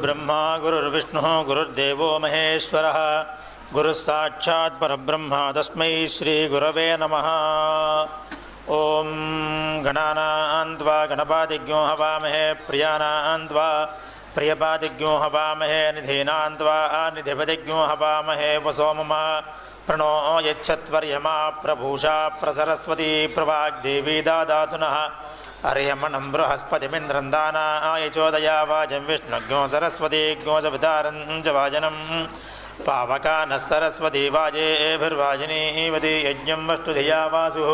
गुरुर्ब्रह्मा, गुरुर्विष्णुः, गुरुर्देवो महेश्वरः। गुरुस्साक्षात् तस्म तस्मै श्रीगुरवे नमः। ॐ गणानान्त्वा गणपादिज्ञो हवामहे प्रियाना प्रियपादिज्ञो हवामहे, निधीनान्त्वा हवामहे वसोम प्रणो यच्छत्वर्यमा प्रभूषा प्रसरस्वती प्रवाग्देवी दादा नः हरियमणं बृहस्पतिमिन्द्रं दानायचोदया वाजं विष्णुज्ञो सरस्वतीज्ञो च पितारञ्च वाजनं पावकानः सरस्वती वाजेभिर्वाजिनीवति यज्ञं वस्तुधिया वासुः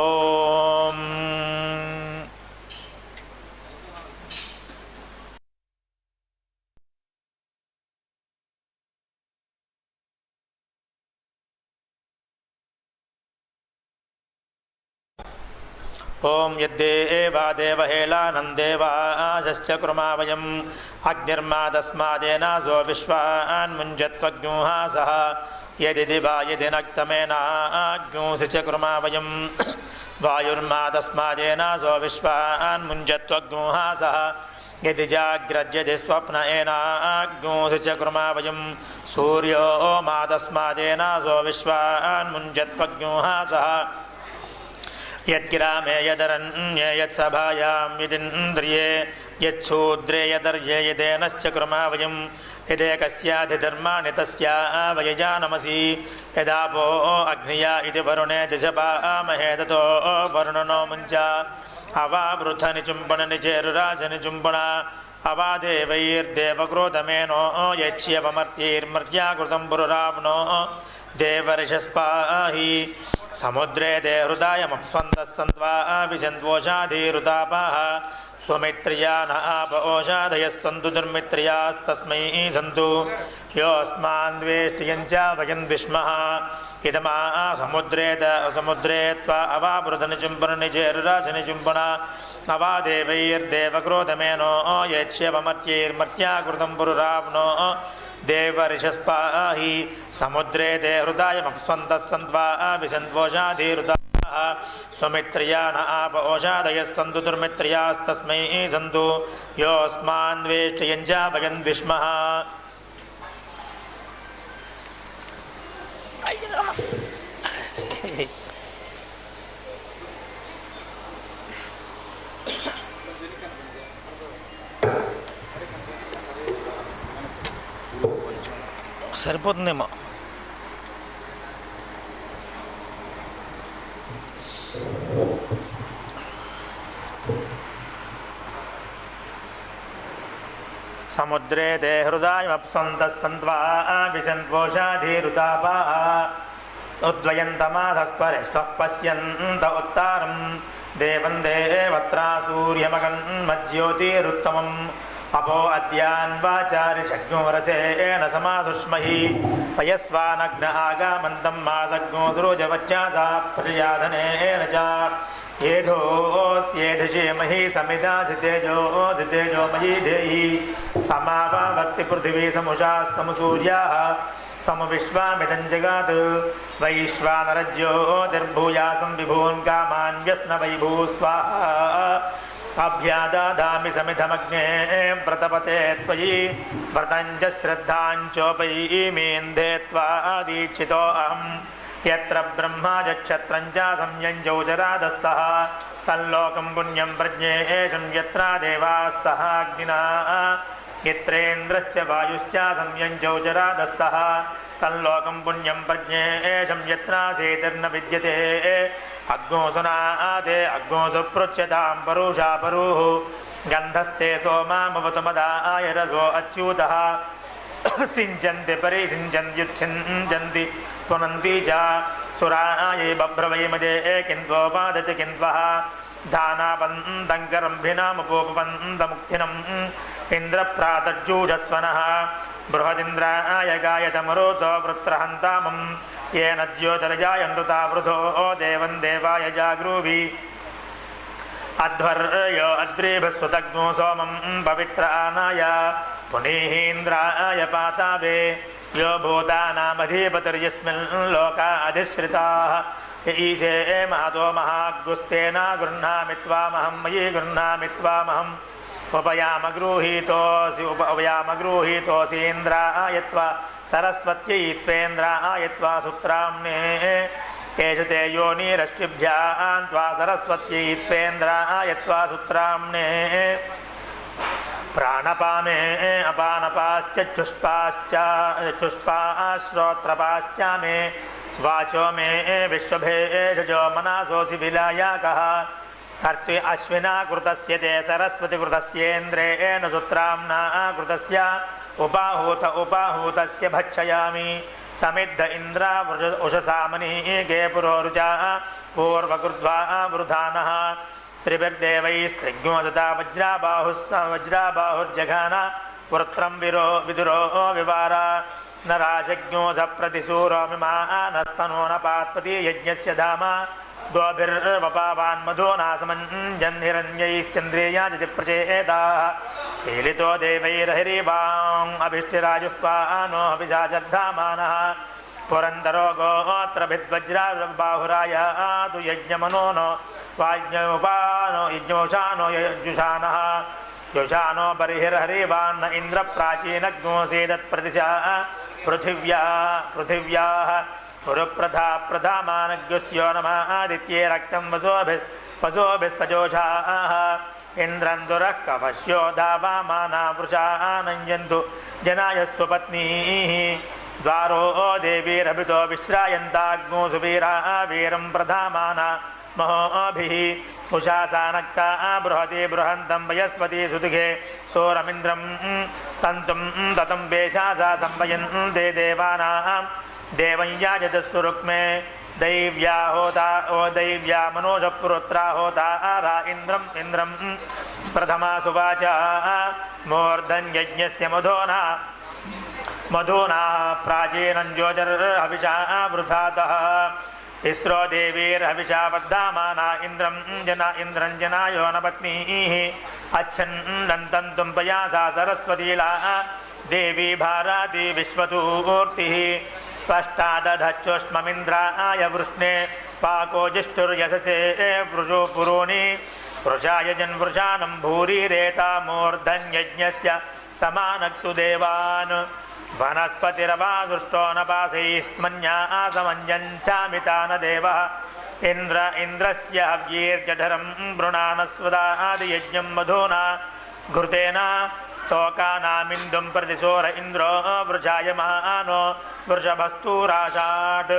ॐ ॐ यद्देवा देवहेलानन्देवाशश्च कुर्मा वयम् अग्निर्मा तस्मादेनासो विश्वान्मुञ्जत्वज्ञोहा सः यदि दिवा यदि नक्तमेनाज्ञोसि च कुर्मा वयम् वायुर्मा तस्मादेनासो विश्वान्मुञ्जत्वज्ञोहा सः यदि जाग्रज्यदि स्वप्न एनाज्ञोसि च कुर्मा वयं सूर्यो मा तस्मादेनासो विश्वान्मुञ्जत्वज्ञोहा सः यद्ग्रामे यदरण्ये यत्सभायां यदिन्द्रिये, यच्छूद्रे यदर्ये, यदेनश्च कुर्मा वयं यदेकस्याधिधर्माणि तस्या वयजानमसि यदापो अग्निया इति वरुणे दिशपामहे, ततो वरुणनो मुञ्चा। अवावृथनिचुम्बणनिचेरुराजनिचुम्बण अवादेवैर्देवक्रोधमेनो यक्ष्यवमर्त्यैर्मर्त्या कृतं पुरुरावनो देवर्षस्पाहि समुद्रे ते हृदायमप्स्वन्दः सन्त्वा विजन्त्वोषाधीरुतापाः स्वमित्र्या न आप ओषाधयस्सन्तु दुर्मित्र्यास्तस्मै सन्तु योऽस्मान्द्वेष्टियं च वयं विष्मः इदमा समुद्रे त समुद्रे त्वा अवाबृधनिचुम्बननिचेरुराजनिचुम्बन अवादेवैर्देवक्रोधमेनो यक्ष्यवमर्त्यैर्मर्त्या कृतं पुरुरावनो देवर्षस्पाहि समुद्रे ते हृदायमप्स्वन्तः सन्त्वा विसन्त्वोषाधीरुताः स्वमित्र्या न आप ओषाधयस्सन्तु दुर्मित्र्यास्तस्मै सन्तु योऽस्मान्वेष्टयं च भयन् विष्मः సరిపోతుందేమో. సముద్రే తే హృదయమప్సంతः సన్త్వా విశన్వోషాధీరుతాపా ఉద్వయంతమాధస్పరి స్వః పశ్యంత ఉత్తారం దేవం దేవత్రా సూర్యమగన్మజ్యోతిరుత్తమం अपो अद्यान्वाचारिषज्ञोरसे येन समासुष्महि। पयस्वानग्न आगामन्तं मासज्ञो सुरोजवच्चासा प्रजाधने येन च। येधोऽस्येधिषे समिदासि तेजोऽसि तेजो धेहि समावाभक्ति समुषाः समुसूर्याः, समविश्वामिदं जगात्। वैश्वानरज्योतिर्भूयासं विभून् कामान्यस्न वैभू स्वाहा अभ्यादा समिधमग्ने व्रतपते त्वयि व्रतञ्च श्रद्धाञ्चोपयीमेन्दे त्वादीक्षितो अहं यत्र ब्रह्मा च राधः सह, तल्लोकं पुण्यं प्रज्ञे एषं यत्र देवाः सह अग्निना। यत्रेन्द्रश्च वायुश्च संयञ्जौ च तल्लोकं पुण्यं प्रज्ञे एषं सेतिर्न विद्यते। అగ్నోసునా ఆదే అగ్నోసు పృచ్యతాం పరుషా పరు గంధస్థే సోమామవతు మదాయరసో అచ్యూత. సించంతి పరిసించంత్యుచ్ఛించంతి త్వనంతి చ. సురాయే బభ్రవైమదే కిన్వోపాదతి కిన్వః ధానావంతంకరంభినామపోపవంతముక్తినం ఇంద్రప్రాతర్జూజస్వనః. बृहदिन्द्राय गायतमरुतो वृत्रहन्तामम् येन ज्योतिर्जायन्तु तावृथो देवं देवाय जागृवि अध्वर्यो अद्रेभस्वतग्नो सोमं पवित्रानाय पुनीहीन्द्राय पातावे यो भूतानामधिपतिर्यस्मिन् लोका अधिश्रिताः य ईशे महतो महाग्गुस्तेन गृह्णामि त्वामहं मयि गृह्णामि त्वामहं उपयामगृहीतोऽसि उप उपयामगृहीतोऽसीन्द्रायत्वा सरस्वत्यै त्वेन्द्रायत्वा सुत्राम्ने तेषु ते योनिरश्मिभ्यान् त्वा सरस्वत्यै त्वेन्द्रायत्वा सुत्राम्ने प्राणपामे अपानपाश्च चुष्पाश्च चुष्पाश्रोत्रपाश्च मे वाचो मे विश्वभेषजो मनासोऽसि विलायाकः कर्तृ अश्विना कृतस्य ते सरस्वतीकृतस्येन्द्रेण सुत्राम्ना कृतस्य। उपाहूत उपाहूतस्य भक्षयामि। समिद्ध इन्द्रा उषसामनिः गे पुरोरुचा पूर्वकृद्वा वृधानः। त्रिभिर्देवैस्त्रिज्ञोदता वज्रा बाहुर्जघान वृत्रं विरो विदुरो विवार। न राजज्ञो सप्रतिसूरो मिमा नस्तनो न पात्पति यज्ञस्य धाम। द्वाभिर्वपावान्मधोनासमञ्जन्हिरण्यैश्चन्द्रियाजति प्रचेताः कीलितो देवैर्हरिवाम् अभिष्टिराजुह्वानो हविषाचर्धामानः पुरन्दरो गोत्रभिद्वज्राबाहुराय तु यज्ञमनो नो वाज्ञमुपानो यज्ञोषानो यजुषानः युषानो बर्हिर्हरिवान्न इन्द्रप्राचीनग्नोऽसीदत्प्रदिशा पृथिव्या पृथिव्याः पुरुप्रधा प्रधामानज्ञस्यो नमः आदित्ये रक्तं वसोभि वसोभिस्तजोषाः इन्द्रं दुरः कवश्यो धावामाना वृषा आनञ्जन्तु जनाय स्वपत्नीः द्वारो देवीरभितो विश्रायन्ताग्नो सुवीरा वीरं प्रधामाना महोभिः उषासानक्ता बृहति बृहन्तं वयस्वती सुदुघे सोरमिन्द्रं तन्तुं ततं वेशासा संवयन्ते देवानां देवं याजतस्वरुक्मे दैव्या होता, ओ दैव्या मनोजपुरोत्रा होता आरा इन्द्रम् इन्द्रं प्रथमा सुवाच, मूर्धन्यज्ञस्य मधोना, मधूना प्राचीनं ज्योतिर्हविषा वृथातः तिस्रो देवीर्हविषा वर्धामाना इन्द्रं जना इन्द्रं जनायो न पत्नीः। अच्छन्नन्तन्तुं पयासा सरस्वतीला, देवी भाराति विश्वतूर्तिः। స్పష్టాదధచ్చుష్మమింద్రాయ వృష్ణే పాకో జిష్టుర్యససే వృజో పురోణి. వృషాయ జన్వృషానం భూరిరేతామూర్ధన్యజ్ఞస్య సమానక్తు దేవాన్. వనస్పతిరవాదృష్టో నపాసైస్మన్యాసమంజామి తాన దేవ. ఇంద్ర ఇంద్రస్య హవ్యీర్జఠరం వృణానస్వదాదియజ్ఞం మధూనా घृतेन स्तोकानामिन्दुं प्रतिशोर इन्द्रो वृषाय महानो वृषभस्तूराषाट्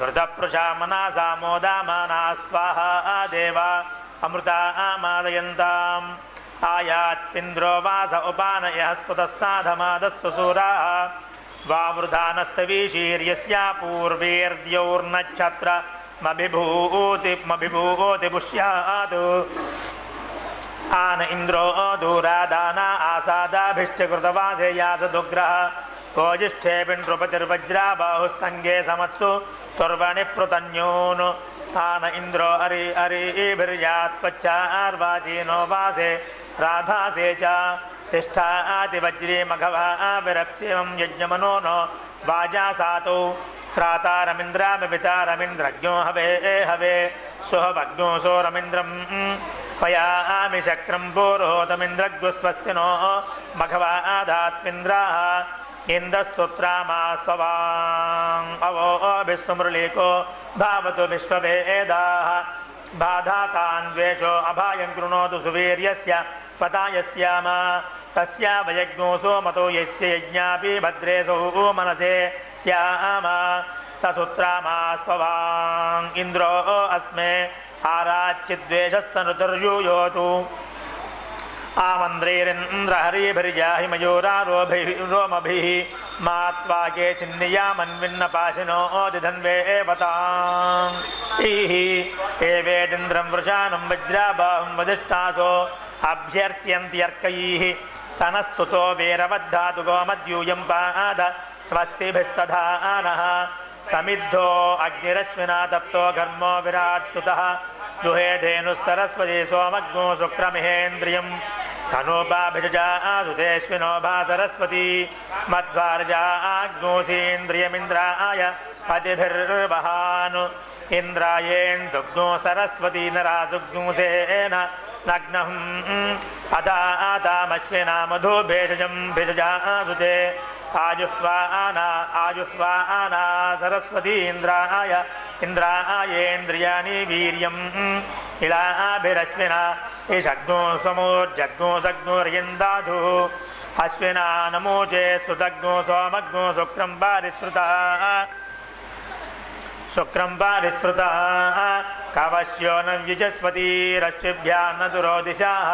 घृतपृषामना सामोदामाना स्वाहा देवा अमृता आमालयन्ताम्। आयात्विन्द्रो वास उपान यः स्तुतः साधमादस्तु सूराः। वावृधानस्तवीशीर्यस्या पूर्वेर्द्यौर्नक्षत्रमभिभूतिमभिभूतिपुष्यात् आन इन्द्रो दूरादाना आसादाभिष्टकृतवासे यासदुग्रह कोजिष्ठेऽपि नृपतिर्वज्रा बाहुः सङ्गे समत्सु तुर्वणिपृतन्यून् आन इन्द्रो अरि अरिभिर्यात्वच्चार्वाचीनो वासे राधासे च तिष्ठातिवज्रे मघवा विरप्स्यं यज्ञमनो नो वाजा सातौ त्रातारमिन्द्रामितारमिन्द्रज्ञो हवे हवे सुहवज्ञो सोरमिन्द्रं పయామి శక్రం పూరోతమింద్రగ్వస్వస్తినో మఘవాదాత్మింద్రా ఇందస్తుత్రామాస్వవాం అవో విశ్వమురళీకో భావతు విశ్వవేదా బాధాతాన్వేషో అభాయం కృణోతు సువీర్యస్య పతాయస్యామ తస్యా వయజ్ఞో సోమతో యస్య యజ్ఞాపి భద్రే సౌ మనసే స్యామ ససుత్రామాస్వవాం ఇంద్రో అస్మే इन्द्रो अस्मे आराच्चिद्वेषस्तनुतर्यूयोतु आमन्द्रैरिन्द्रहरिभिर्याहि मयूरारोभिः मा त्वाके चिन्नियामन्विन्नपाशिनो दिधन्वे एवताम् ईः एवेदिन्द्रं वृषानं वज्राबाहुं वदिष्ठासो अभ्यर्च्यन्त्यर्कैः सनस्तुतो वीरवद्धातु गोमद्यूयं पाद स्वस्तिभिः सधा नः समिद्धो अग्निरश्विना तप्तो घर्मो विराट् सुतः दुहे धेनुः सरस्वती सोमग्नो शुक्रमिहेन्द्रियम्। तनोपाभिषजा सुतेश्विनो भा सरस्वती। मध्वार्जा आग्नोसीन्द्रियमिन्द्राय पतिभिर्वहान् इन्द्रायेन्दुग्नो सरस्वती नरासुग्नुसेन नग्नम्। अदातामश्विना मधु भेषजं भेषजासुते आजुह्वाना आजुह्वाना सरस्वतीन्द्राय इन्द्रायेन्द्रियाणि वीर्यम् इलाभिरश्विना ईषग्नो समोर्जग्नो सग्नोर्यन्दाधुः अश्विना नमोचे सुतग्नो सोमग्नो शुक्रं पारिश्रुतः शुक्रं पारिस्मृतः कवश्यो न युजस्वतीरश्विभ्यां न दुरो दिशाः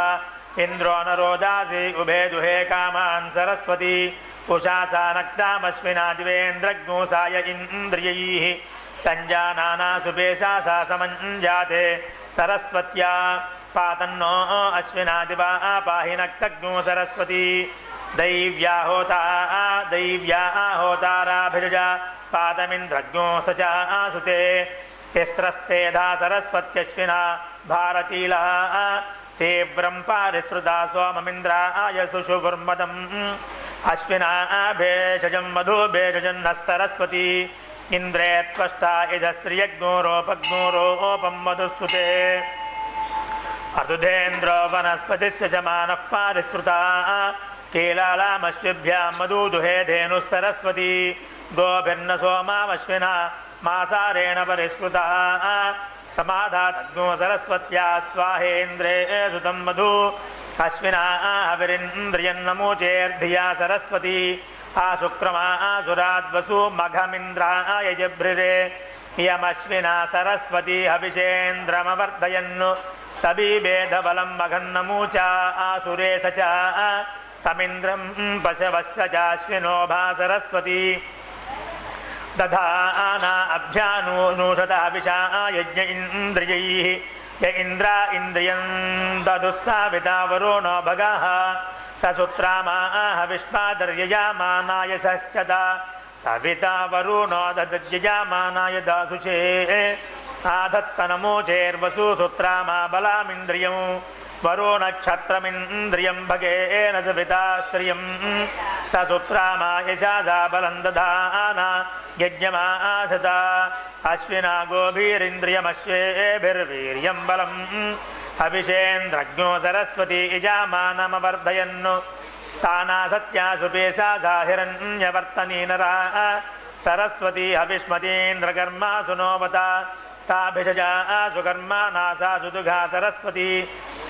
इन्द्रो न रोदासि उभे दुहे कामान् सरस्वती उषासा नक्तामश्विना दिवेन्द्रज्ञोसाय इन्द्रियैः सञ्जानाना सा समञ्जाते सरस्वत्या पातन्नो अश्विना दिवा पाहि नक्तज्ञो सरस्वती। दैव्या होता दैव्या होताराभिजा पादमिन्द्रज्ञो स च आसुते तिस्रस्तेधा सरस्वत्यश्विना, भारतीला తీవ్రం పారిశ్రుదా సోమమింద్రాయ సుషుగుర్మదం. అశ్వినాభేషజం మధుభేషజం నః సరస్వతి. ఇంద్రే త్వష్టా ఇజ స్త్రియజ్ఞోరోపగ్ఞోరోపం మధుస్సుతే అర్ధుధేంద్రో వనస్పతిశ్చ చమానః పారిశ్రుతా. కీలాలామశ్విభ్యాం మధుదుహే ధేనుः సరస్వతి. గోభిర్న సోమామశ్విన మాసారేణ పరిశ్రుతా. समाधातज्ञो सरस्वत्या स्वाहेन्द्रे सुतं मधु अश्विना हविरिन्द्रियन्नमोचेर्धिया सरस्वती आशुक्रमा आसुराद्वसु मघमिन्द्राय जभृरे यमश्विना सरस्वती हविषेन्द्रमवर्धयन् सबीभेदबलं मघन्नमूचा आसुरे स च तमिन्द्रं पशवस्य चाश्विनो भा सरस्वती दधाना अभ्यानूषतः विशा यज्ञ इन्द्रियैः य इन्द्रा इन्द्रियं ददुस्साविता वरुणो भगः स सुत्रामाह विश्वादर्ययामानाय सश्चदा सविता वरुणो ददज्ययामानाय दासुषे आधत्तनमोचेर्वसु सुत्रामा बलामिन्द्रियं వరో నక్షత్రమింద్రియం భగేన సవితాశ్రియం ససుత్రామాయశా సాబలం దధాన యజ్ఞమాసత అశ్వినా గోభీరింద్రియమశ్వేభిర్వీర్యం బలం అభిషేంద్రజ్ఞో సరస్వతి ఇజామానమవర్ధయన్ను తానా సత్యాసుపేశా సాహిరణ్యవర్తనీనరా సరస్వతి హవిష్మతీంద్రకర్మాసునోవత తాభిషజా సుకర్మా నాసా సుదుఘా సరస్వతి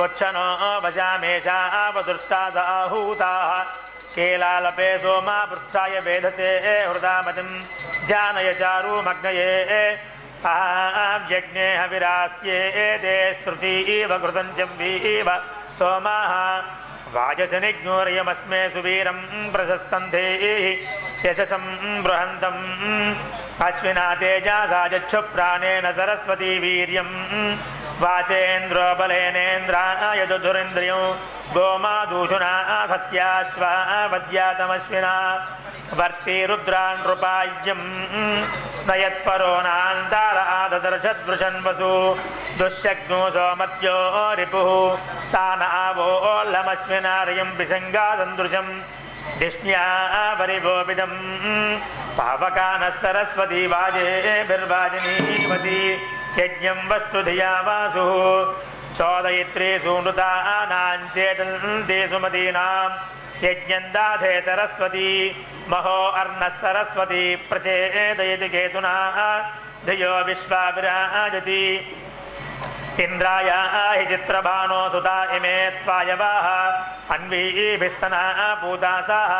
उच्छनो वशामेषा वदुष्टा स आहूताः केलालपे सोमा पृष्ठाय वेधसे हृदामतिं जानय चारुमग्नये। आव्यज्ञे हविरास्ये ते श्रुचीव कृतं चम्बीव सोमाः वाजसनिज्ञोर्यमस्मे सुवीरं प्रशस्तन्धेः। यशसं बृहन्तम् अश्विना तेजासा चक्षुप्राणेन सरस्वती वीर्यं वाचेन्द्रो बलेनेन्द्राय दुधुरिन्द्रियं गोमादूषुना सत्याश्वा वद्यातमश्विना वर्ति रुद्रान् नृपाय्यं नयत्परो नान्तार आददर्शद्वृशन् वसु दुःशग्नो सोमत्यो रिपुः तान आवोल्लमश्विनार्यं विसङ्गासन्दृशं धिष्ण्या परिभोपिदम् पावकानः सरस्वती वाजेभिर्वाजिनीवती यज्ञं वस्तु धिया वासुः चोदयित्री सूनृतानाञ्चेतन्ते सुमतीनाम् यज्ञं दाधे सरस्वती महो अर्णः सरस्वती प्रचेदयति केतुना धियो विश्वा विराजति इन्द्राय हि चित्रभानो सुता इमे त्वायवाः अन्वीभिस्तना पूतासाः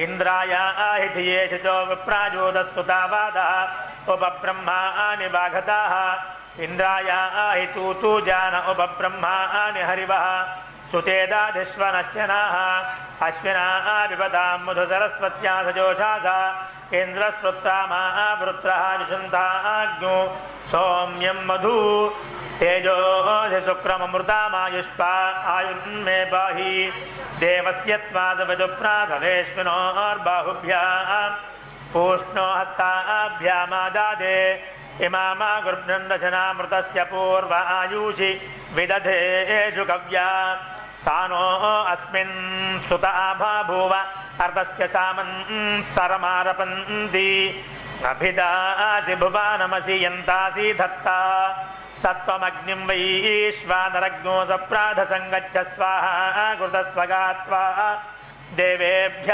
इन्द्राय आहिधिये शितो विप्राजोदस्तुतावादः उपब्रह्मानि वाघताः इन्द्राय आहितूतूजान उपब्रह्मानि हरिवः। सुतेदाधिश्वनश्चनाः अश्विना पिबतां मधुसरस्वत्या सजोषा सा वृत्रः निषन्ताग्नु सौम्यं मधु। तेजोधिशुक्रमृतामायुष्पा आयुन्मे बाहि। देवस्य त्वा सविदुप्रासवेश्विनोर्बाहुभ्याः पूष्णो इमामा गुर्भन्दशनामृतस्य पूर्व आयुषि। विदधेषु कव्या। సానో అస్మిన్ సుత ఆభాభూవ అర్ధస్య సామంత్సరమారపంతి అభిదాసి భువానమసి యంతాసి ధత్త సత్వమగ్నిం వైశ్వానరగ్నో సప్రాధ సంగచ్చ స్వాహ కృతస్వగాత్వా దేవేభ్య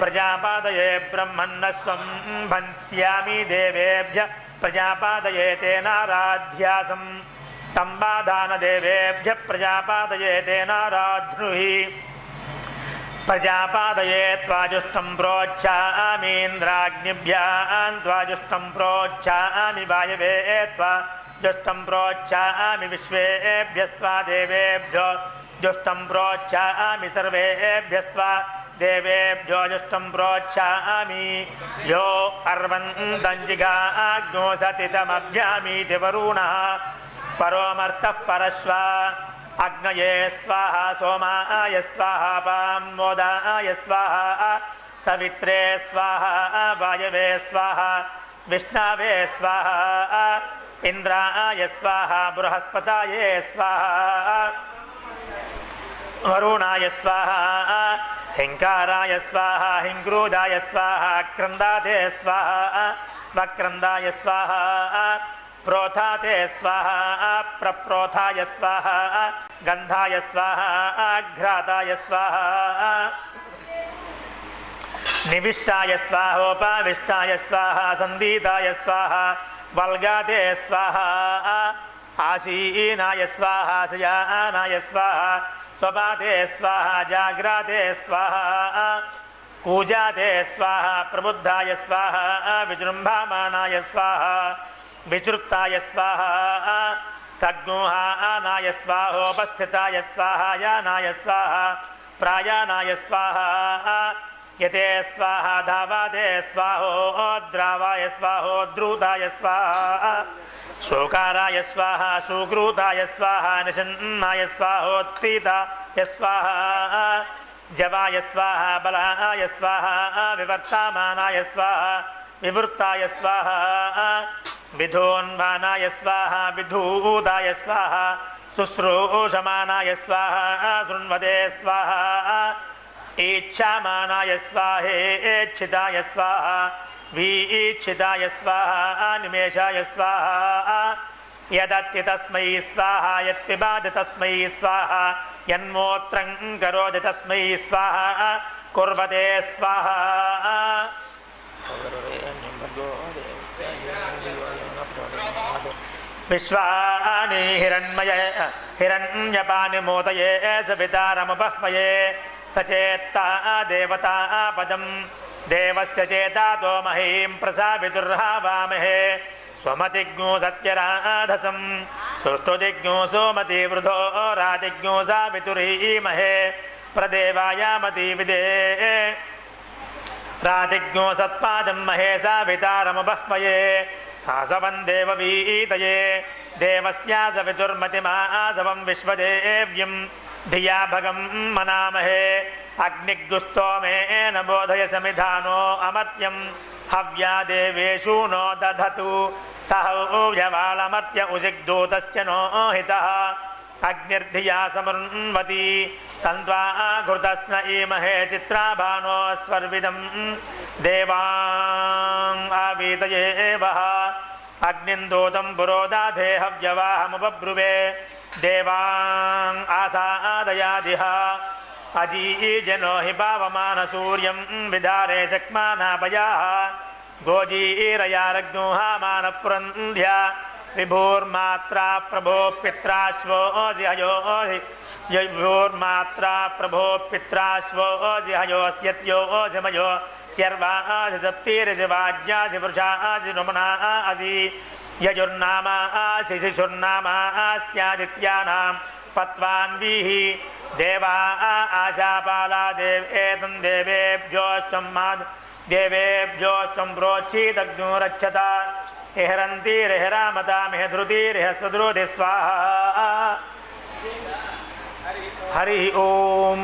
ప్రజాపాదయే బ్రహ్మన్నస్వం భన్స్యామి దేవేభ్య ప్రజాపాదయే తేనారాధ్యాసం तं बाधानदेवेभ्य प्रजापादये तेनाराध्नुहि प्रजापादये त्वाजुष्टं प्रोच्छामीन्द्राग्निभ्यां त्वाजुष्टं प्रोच्छामि वायवे त्वा जुष्टं प्रोच्छामि विश्वेभ्यस्त्वा देवेभ्यो जुष्टं प्रोच्छामि सर्वेभ्यस्त्वा देवेभ्यो जुष्टं प्रोच्छामि। यो अर्वन्दञ्जिगाग्नो सतितमभ्यामीति वरुणः परोमर्थः परश्व अग्नये स्वाहा सोमाय स्वाहा पामोदाय स्वाहा सवित्रे स्वाहा वायवे स्वाहा विष्णवे स्वाहा इन्द्राय स्वाहा बृहस्पताये स्वाहा वरुणाय स्वाहा हिङ्काराय स्वाहा हिङ्क्रोदाय स्वाहा क्रन्दाते स्वाहा वक्रन्दाय स्वाहा प्रोथाते स्वाहा प्रप्रोथाय स्वाहा गन्धाय स्वाहा घ्राताय स्वाहा निविष्टाय स्वाहोपाविष्टाय स्वाहा सन्दीताय स्वाहा वल्गाते स्वाहा आशीनाय स्वाहा शयानाय स्वाहा स्वपाते स्वाहा जाग्राते स्वाहा कूजाते स्वाहा प्रबुद्धाय स्वाहा विजृम्भामानाय स्वाहा विचृप्ताय स्वाहा सग्गुहानाय स्वाहोपस्थिताय स्वाहा, यानाय स्वाहा, प्रायानाय स्वाहा, यते स्वाहा धावादे स्वाहो, द्रावाय स्वाहो, द्रूताय स्वाहा, शोकाराय स्वाहा, सुग्रूताय स्वाहा, निषन्नाय स्वाहोत्थिताय स्वाहा, जवाय स्वाहा, बलाय स्वाहा, विवर्तामानाय स्वाहा, विवृत्ताय स्वाहा విధోన్మానాయ స్వాహ విధూదాయ స్వాహ శుశ్రూషమానాయ స్వాహ శృణ్వదే స్వాహ ఈక్షామానాయ స్వాహేక్షితాయ స్వాహ వీక్షితాయ స్వాహ నిమేషాయ స్వాహ యదత్తి తస్మై స్వాహ యత్పిబాది తస్మై స్వాహ యన్మోత్రం కరోది తస్మై స్వాహ కుర్వదే స్వాహ విశ్వాని హిరణ్మయ హిరణ్యపానిమోదయే సవితారముపహ్మయే సచేత్త దేవతా పదం దేవస్య చేతాతో మహీం ప్రసావిదుర్హావామహే స్వమతిజ్ఞో సత్యరాధసం సుష్టుదిజ్ఞో సోమతి వృధో రాతిజ్ఞో సావితురీమహే ప్రదేవాయామతి విదే రాతిజ్ఞో సత్పాదం మహే సావితారముపహ్మయే आसवं देववीतये देवस्या सवितुर्मतिमासवं विश्वदेव्यं धिया भगं मनामहे। अग्निग्दुस्तोमेन बोधय समिधानो अमर्त्यं हव्या देवेषु नो दधतु। सह यवालमर्त्य उजिग्दूतश्च नो हितः। अग्निर्धिया समृण्वती तन्त्वा घृतस्न ईमहे चित्राभानो स्वर्विदं वः अग्निन्दूतं पुरोदाधे देवाम् आसादयादिह। अजीजनो हि पावमानसूर्यं विदारे शक्मानापयाः। गोजीरयारग्नुहामानपुरन्ध्या विभोर्मात्रा प्रभो पित्राश्व अजयो विभोर्मात्रा प्रभो पित्राश्व अजयो स्यत्यो अजमयो स्यर्वा अजप्तिरजवाज्ञाजवृषा अजनमना अजि यजुर्नामा शिशिशुर्नामा अस्यादित्यानां पत्वान्वीः देवा आशापाला देव एतं देवेभ्यो सम्माद्। देवेभ्यो सम्प्रोक्षिदग्नो रक्षता हिहरन्तीर्हिरामता मिहधृतिर्हिस्वद्रुति स्वाहा हरिः ओम्